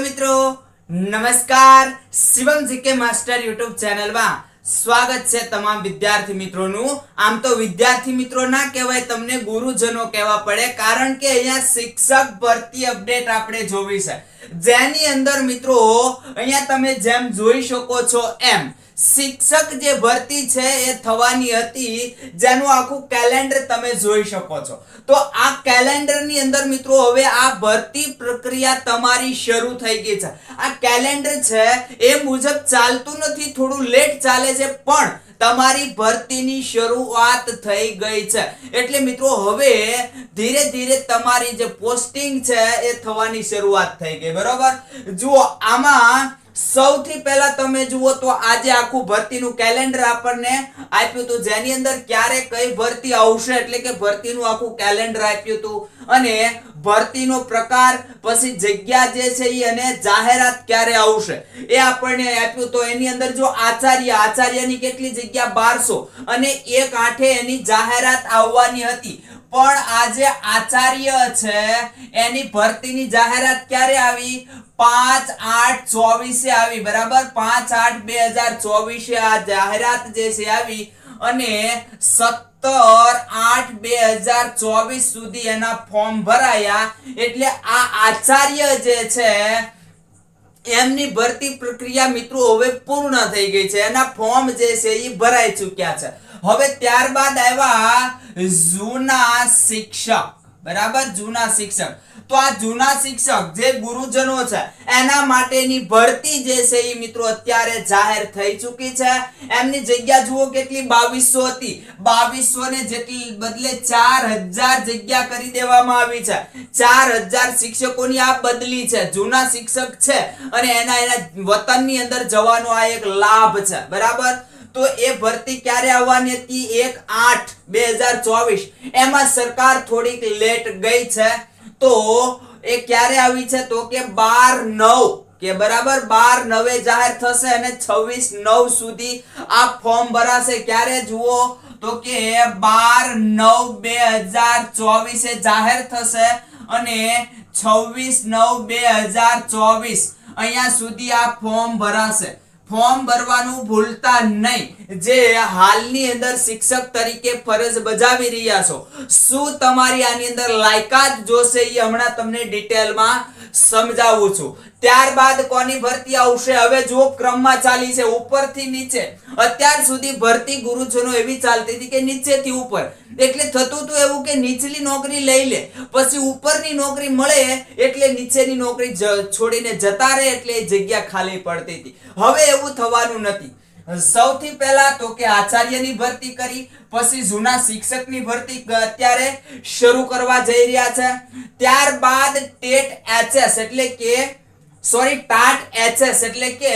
મિત્રો. નમસ્કાર. Shivam GK master YouTube ચેનલમાં સ્વાગત છે તમામ વિદ્યાર્થી મિત્રોનું. આમ તો વિદ્યાર્થી મિત્રો ના કહેવાય, તમને ગુરુજનો કહેવા પડે, કારણ કે અહીંયા શિક્ષક ભરતી અપડેટ આપણે જોવી છે. જેની અંદર મિત્રો, અહીંયા તમે જેમ જોઈ શકો છો એમ શિક્ષક જે ભરતી છે એ થવાની હતી, જેનું આખું કેલેન્ડર તમે જોઈ શકો છો. તો આ કેલેન્ડરની અંદર મિત્રો હવે આ ભરતી પ્રક્રિયા તમારી શરૂ થઈ ગઈ છે. આ કેલેન્ડર છે એ મુજબ ચાલતું નથી, થોડું લેટ ચાલે છે, પણ તમારી ભરતીની શરૂઆત થઈ ગઈ છે. એટલે મિત્રો હવે ધીરે ધીરે તમારી જે પોસ્ટિંગ છે એ થવાની શરૂઆત થઈ ગઈ, બરોબર? જુઓ, આમાં સૌથી પહેલા તમે જુઓ તો આજે આખું ભરતીનું કેલેન્ડર આપણને આપ્યું હતું. જેની અંદર ક્યારે કઈ ભરતી આવશે એટલે કે ભરતીનું આખું કેલેન્ડર આપ્યું હતું. અને ભરતીનો પ્રકાર, પછી જગ્યા જે છે એ અને જાહેરાત ક્યારે આવશે એ આપણને આપ્યું. તો એની અંદર જો આચાર્ય, આચાર્યની કેટલી જગ્યા બારસો અને એક આઠે એની જાહેરાત આવવાની હતી. પણ આજે આચાર્ય છે. એની ભરતીની જાહેરાત ક્યારે આવી? પાંચ આઠ ચોવીસે આવી, બરાબર? પાંચ આઠ બે હજાર ચોવીસે આ જાહેરાત જે છે આવી અને સત્તર આઠ બે હજાર ચોવીસ સુધી એના ફોર્મ ભરાયા. એટલે આ આચાર્ય જે છે, એમની ભરતી પ્રક્રિયા મિત્રો હવે પૂર્ણ થઈ ગઈ છે. એના ફોર્મ જે છે એ ભરાઈ ચૂક્યા છે. હવે ત્યારબાદ આવ્યા જૂના શિક્ષક. બરાબર? જૂના શિક્ષક. તો આ જૂના શિક્ષક જે ગુરુજનો છે, એના માટેની ભરતી જે છે એ મિત્રો અત્યારે જાહેર થઈ ચૂકી છે. એમની જગ્યા જુઓ કેટલી બાવીસો હતી. બાવીસો ને જેટલી બદલે ચાર હજાર જગ્યા કરી દેવામાં આવી છે. ચાર હજાર શિક્ષકોની આ બદલી છે. જૂના શિક્ષક છે અને એના એના વતનની અંદર જવાનો આ એક લાભ છે. બરાબર? તો એ ભરતી ક્યારે આવવાની હતી? એક આઠ બે હજાર ચોવીસ. એમાં સરકાર થોડીક લેટ ગઈ છે. તો એ ક્યારે આવી છે? તો કે બાર નવ. કે બરાબર? બાર નવે જાહેર થશે અને છવ્વીસ નવ સુધી આ ફોર્મ ભરાશે. ક્યારે જુઓ? તો કે બાર નવ બે હજાર ચોવીસે જાહેર થશે અને છવ્વીસ નવ બે હજાર ચોવીસ અહીંયા સુધી આ ફોર્મ ભરાશે. ફોર્મ ભરવાનું ભૂલતા નહીં. જે હાલની અંદર શિક્ષક તરીકે ફરજ બજાવી રહ્યા છો. શું તમારી આની અંદર લાયકાત જોશે એ હમણાં તમને ડિટેલમાં સમજાવું છું. ત્યારબાદ કોની ભરતી આવશે? હવે જો ક્રમમાં ચાલી છે. ઉપરથી નીચે. અત્યાર સુધી ભરતી ગુરુજનો એવી ચાલતી હતી કે નીચેથી ઉપર. એટલે થતું હતું એવું કે નીચલી નોકરી લઈ લે, પછી ઉપરની નોકરી મળે એટલે નીચેની નોકરી છોડીને જતા રહે એટલે જગ્યા ખાલી પડતી હતી. હવે એવું થવાનું નથી. સૌથી પહેલા તો કે આચાર્યની ભરતી કરી, પછી જૂના શિક્ષકની ભરતી અત્યારે શરૂ કરવા જઈ રહ્યા છે. ત્યારબાદ ટેટ એચએસ એટલે કે સોરી ટાટ એચએસ એટલે કે,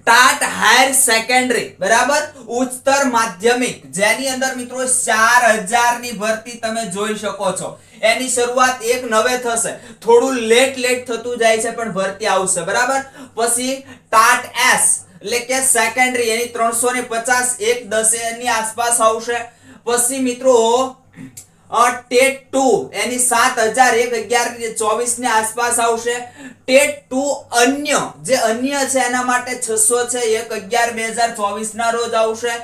ટાટ હાયર સેકન્ડરી, બરાબર? ઉચ્ચતર માધ્યમિક, જેની અંદર મિત્રો ચાર હજારની ભરતી તમે જોઈ શકો છો. એની શરૂઆત એક નવે થશે. થોડું લેટ લેટ થતું જાય છે, પણ ભરતી આવશે. બરાબર? પછી ટાટ એસ, એટલે કે સેકન્ડરી એની ત્રણસો ને પચાસ, એક દસની આસપાસ આવશે. પછી મિત્રો ટેટ ટુ. એની સાત હજાર એક અગિયાર ચોવીસની આસપાસ આવશે. ટેટ ટુ અન્ય. જે અન્ય છે એના માટે છસો છે, એક અગિયાર, બે હજાર ચોવીસ ના રોજ આવશે.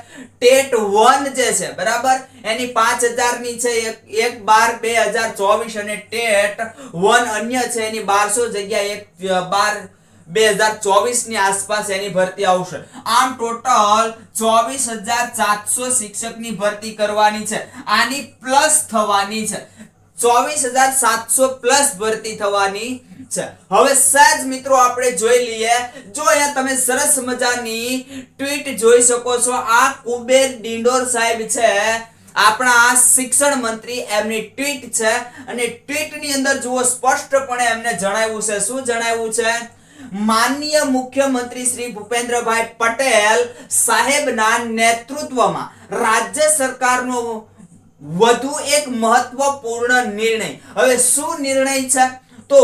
ટેટ વન જે છે, બરાબર? એની પાંચ હજારની છે, એક એક બાર, બે હજાર ચોવીસ અને ટેટ વન અન્ય છે, એની બારસો જગ્યા એક બાર બે હજાર ચોવીસની આસપાસ એની ભરતી આવશે. આમ ટોટલ ચોવીસ હજાર સાતસો શિક્ષકની ભરતી કરવાની છે. આની પ્લસ થવાની છે. ચોવીસ હજાર સાતસો પ્લસ ભરતી થવાની છે. હવે સહેજ મિત્રો આપણે જોઈ લઈએ. જો અહીંયા તમે સરસ મજાની ટ્વીટ જોઈ શકો છો. આ કુબેર ડિંડોર સાહેબ છે. આપણા શિક્ષણ મંત્રી એમની ટ્વીટ છે. અને ટ્વીટની અંદર જુઓ, સ્પષ્ટપણે એમને જણાવ્યું છે. શું જણાવ્યું છે? માનનીય મુખ્યમંત્રી શ્રી ભૂપેન્દ્રભાઈ પટેલ સાહેબના નેતૃત્વમાં રાજ્ય સરકારનો વધુ એક મહત્વપૂર્ણ નિર્ણય. હવે શું નિર્ણય છે? તો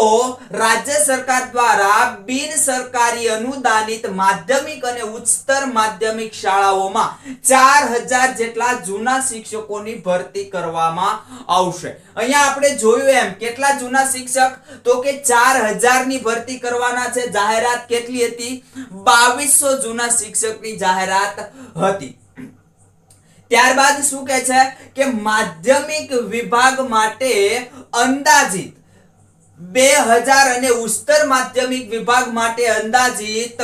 રાજ્ય સરકાર દ્વારા બિન સરકારી અનુદાનિત માધ્યમિક અને ઉચ્ચતર માધ્યમિક શાળાઓમાં ચાર હજાર જેટલા જૂના શિક્ષકોની ભરતી કરવામાં આવશે. અહીંયા આપણે જોયું એમ, કેટલા જૂના શિક્ષક? તો કે ચાર હજારની ભરતી કરવાના છે. જાહેરાત કેટલી હતી? બાવીસો જૂના શિક્ષકની જાહેરાત હતી. ત્યારબાદ શું કહે છે? કે માધ્યમિક વિભાગ માટે અંદાજિત બે હજાર અને ઉચ્ચતર માધ્યમિક વિભાગ માટે અંદાજિત,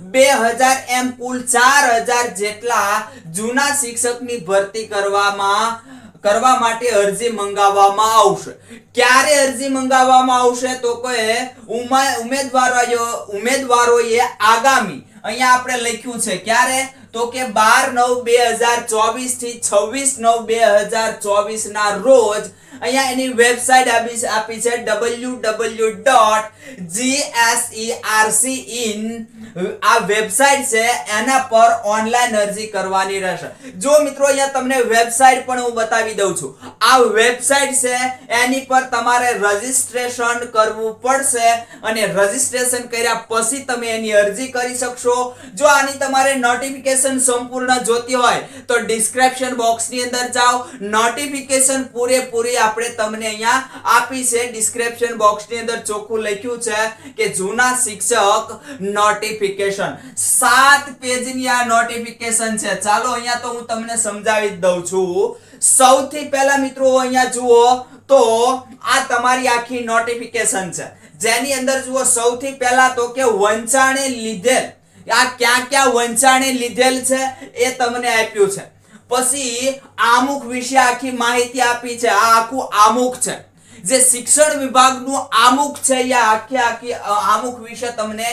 બે હજાર એમ કુલ ચાર હજાર જેટલા જૂના શિક્ષકની ભરતી કરવામાં, કરવા માટે અરજી મંગાવવામાં આવશે. ક્યારે અરજી મંગાવવામાં આવશે તો કે ઉમા- ઉમેદવારો ઉમેદવારોએ આગામી, અહીંયા આપણે લખ્યું છે, ક્યારે? તો કે બાર નવ બે હજાર ચોવીસથી છવ્વીસ નવ બે હજાર ચોવીસ ના રોજ અહીંયા એની વેબસાઇટ આપી આપી છે W W dot GSERC in આ વેબસાઇટ છે, એના પર ઓનલાઈન અરજી કરવાની રહેશે. જો મિત્રો અહીંયા તમને વેબસાઇટ પણ હું બતાવી દઉં છું. આ વેબસાઇટ છે, એની પર તમારે રજીસ્ટ્રેશન કરવું પડશે અને રજીસ્ટ્રેશન કર્યા પછી તમે એની અરજી કરી શકશો. જો આની તમારે નોટિફિકેશન સંપૂર્ણ જોતી હોય, તો ડિસ્ક્રિપ્શન બોક્સની અંદર જાઓ. નોટિફિકેશન પૂરેપૂરી આપણે તમને અહીંયા આપી છે. ડિસ્ક્રિપ્શન બોક્સની અંદર ચોખ્ખું લખ્યું છે કે જૂના શિક્ષક નોટિફિકેશન સાત પેજની આ નોટિફિકેશન છે. ચાલો અહીંયા તો હું તમને સમજાવી દઉં છું. સૌથી પહેલા મિત્રો અહીંયા જુઓ તો આ તમારી આખી નોટિફિકેશન છે. જેની અંદર જુઓ સૌથી પહેલા તો કે વંચાણે લીધેલ આ ક્યાં ક્યાં વંચાણે લીધેલ છે એ તમને આપ્યું છે. પછી આમુખ વિશે આખી માહિતી આપી છે. આ આખું આમુખ છે. જે શિક્ષણ વિભાગનું આમુખ છે, એ આખી આખી આમુખ વિશે તમને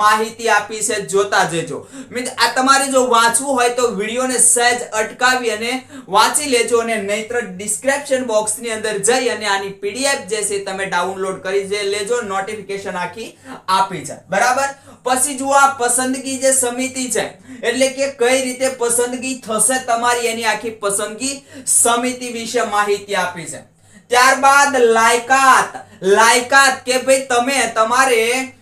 માહિતી આપી છે, જોતા જજો. મીન્સ આ તમારે જો વાંચવું હોય તો વિડીયોને સહેજ અટકાવી અને વાંચી લેજો અને નહીતર ડિસ્ક્રિપ્શન બોક્સની અંદર જઈ અને આની પીડીએફ જે છે તમે ડાઉનલોડ કરી જે લેજો નોટિફિકેશન આખી આપી છે. બરાબર? પછી જુઓ આ પસંદગી જે સમિતિ છે, એટલે કે કઈ રીતે પસંદગી થશે તમારી એની આખી પસંદગી સમિતિ વિશે માહિતી આપી છે. ત્યારબાદ લાયકાત. લાયકાત કે ભાઈ તમે તમારે,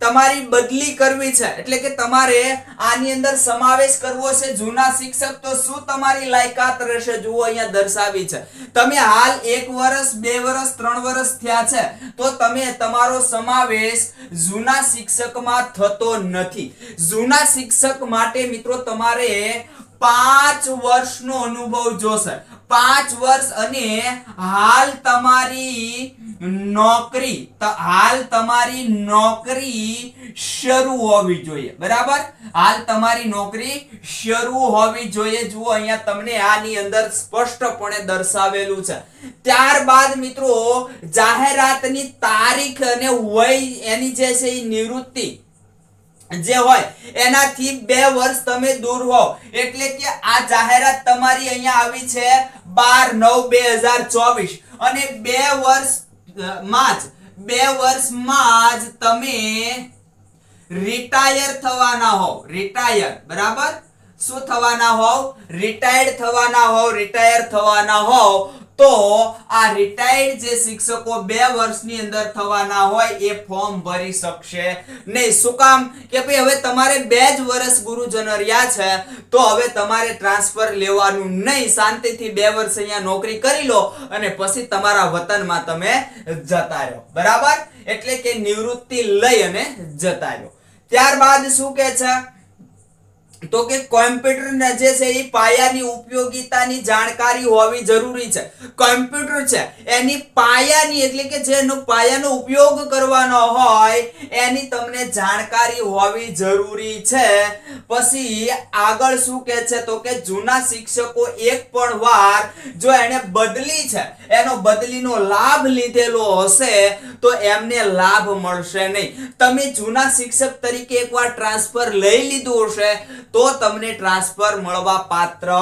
તમારી બદલી કરવી છે. એટલે કે તમારે આની અંદર સમાવેશ કરવો છે જૂના શિક્ષક. તો શું તમારી લાયકાત રહેશે? જુઓ અહીંયા દર્શાવી છે. તમે હાલ એક વર્ષ બે વર્ષ ત્રણ વર્ષ થયા છે. તો તમે તમારો સમાવેશ જૂના શિક્ષકમાં થતો નથી. જૂના શિક્ષક માટે મિત્રો તમારે પાંચ વર્ષનો અનુભવ જોશે. પાંચ વર્ષ અને હાલ તમારી નોકરી હાલ તમારી નોકરી શરૂ હોવી જોઈએ. બરાબર? હાલ તમારી નોકરી શરૂ હોવી જોઈએ. જુઓ, અહીંયા તમને આની અંદર સ્પષ્ટપણે દર્શાવેલું છે. ત્યારબાદ મિત્રો, જાહેરાતની તારીખ અને વય એની જે છે એ નિવૃત્તિ જે હોય, એનાથી બે વર્ષ તમે દૂર હો એટલે કે આ જાહેરાત તમારી અહીંયા આવી છે બાર નવ બે હજાર ચોવીસ. અને બે વર્ષમાં જ બે વર્ષમાં જ તમે રિટાયર થવાના હોવ. રિટાયર બરાબર? શું થવાના હોવ? રિટાયર્ડ થવાના હોવ રિટાયર થવાના હોવ. તો આ રિટાયર્ડ જે શિક્ષકો બે વર્ષની અંદર થવાના હોય એ ફોર્મ ભરી શકશે. નહીં, શું કામ? કે ભાઈ હવે તમારે બે જ વર્ષ ગુરુજનો રહ્યા છે, તો હવે તમારે ટ્રાન્સફર લેવાનું નહીં. શાંતિથી બે વર્ષ અહીંયા નોકરી કરી લો અને પછી તમારા વતનમાં તમે જતા રહો. બરાબર? એટલે કે નિવૃત્તિ લઈ અને જતા રહો. ત્યારબાદ શું કે છે? તો કે કોમ્પ્યુટર જે છે એ પાયાની ઉપયોગિતાની જાણકારી હોવી જરૂરી છે. કોમ્પ્યુટર છે, એની પાયાની એટલે કે જેનો પાયાનો ઉપયોગ કરવાનો હોય, એની તમને જાણકારી હોવી જરૂરી છે. પછી આગળ શું કે છે, તો કે જૂના શિક્ષકો એક પણ વાર જો એને બદલી છે, એનો બદલીનો લાભ લીધેલો હશે તો એમને લાભ મળશે નહીં. તમે જૂના શિક્ષક તરીકે એકવાર ટ્રાન્સફર લઈ લીધું હશે, તો તમને ટ્રાન્સફર મળવા પાત્ર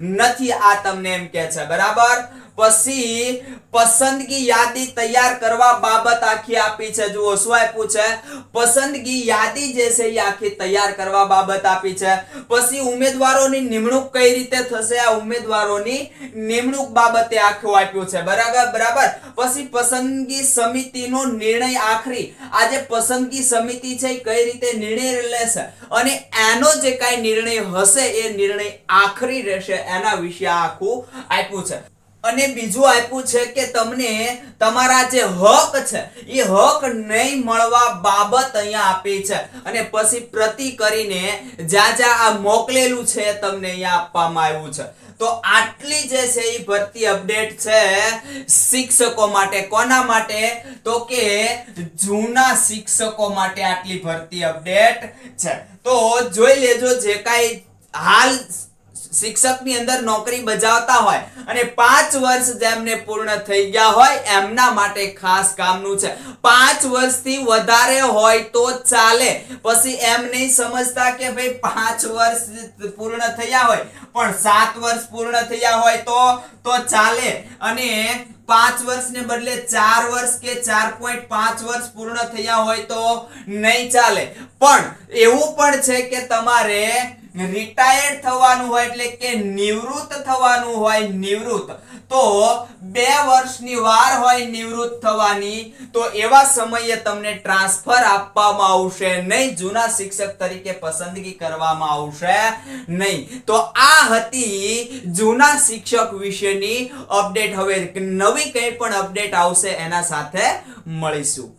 નથી. આ તમને એમ કે છે, બરાબર? પછી પસંદગી યાદી તૈયાર કરવા બાબત આખી આપી છે. જુઓ, શું આપ્યું છે? પસંદગી યાદી જે છે એ આખી તૈયાર કરવા બાબત આપી છે. પછી ઉમેદવારોની નિમણૂક કઈ રીતે થશે? આ ઉમેદવારોની નિમણૂક બાબતે આખું આપ્યું છે. બરાબર બરાબર? પછી પસંદગી સમિતિનો નિર્ણય આખરી. આ જે પસંદગી સમિતિ છે કઈ રીતે નિર્ણય લેશે? અને એનો જે કાંઈ નિર્ણય હશે એ નિર્ણય આખરી રહેશે એના વિશે આખું આપ્યું છે. અને બીજું આપ્યું છે કે તમને તમારા જે હક છે, એ હક નહીં મળવા બાબત અહીંયા આપી છે. અને પછી પ્રતિ કરીને જ્યાં જ્યાં આ મોકલેલું છે, તમને અહીંયા આપવામાં આવ્યું છે. તો આટલી જે છે એ ભરતી અપડેટ છે શિક્ષકો માટે. કોના માટે? તો કે જૂના શિક્ષકો માટે આટલી ભરતી અપડેટ છે. તો જોઈ લેજો જે કાંઈ હાલ શિક્ષકની અંદર નોકરી બજાવતા હોય અને પાંચ વર્ષ જેમને પૂર્ણ થઈ ગયા હોય, એમના માટે ખાસ કામનું છે. પાંચ વર્ષથી વધારે હોય તો ચાલે. પછી એમ નહીં સમજતા કે ભાઈ પાંચ વર્ષ પૂર્ણ થયા હોય, પણ સાત વર્ષ પૂર્ણ થયા હોય તો તો ચાલે. અને પાંચ વર્ષને બદલે ચાર વર્ષ કે ચાર પોઈન્ટ પાંચ વર્ષ પૂર્ણ થયા હોય તો નહીં ચાલે. પણ એવું પણ છે કે તમારે રિટાયર્ડ થવાનું હોય એટલે કે નિવૃત્ત થવાનું હોય નિવૃત્ત. તો બે વર્ષની વાર હોય નિવૃત્ત થવાની, તો એવા સમયે તમને ટ્રાન્સફર આપવામાં આવશે નહીં. જૂના શિક્ષક તરીકે પસંદગી કરવામાં આવશે નહીં. તો આ હતી જૂના શિક્ષક વિશેની અપડેટ હવે નવી કંઈ પણ અપડેટ આવશે એના સાથે મળીશું.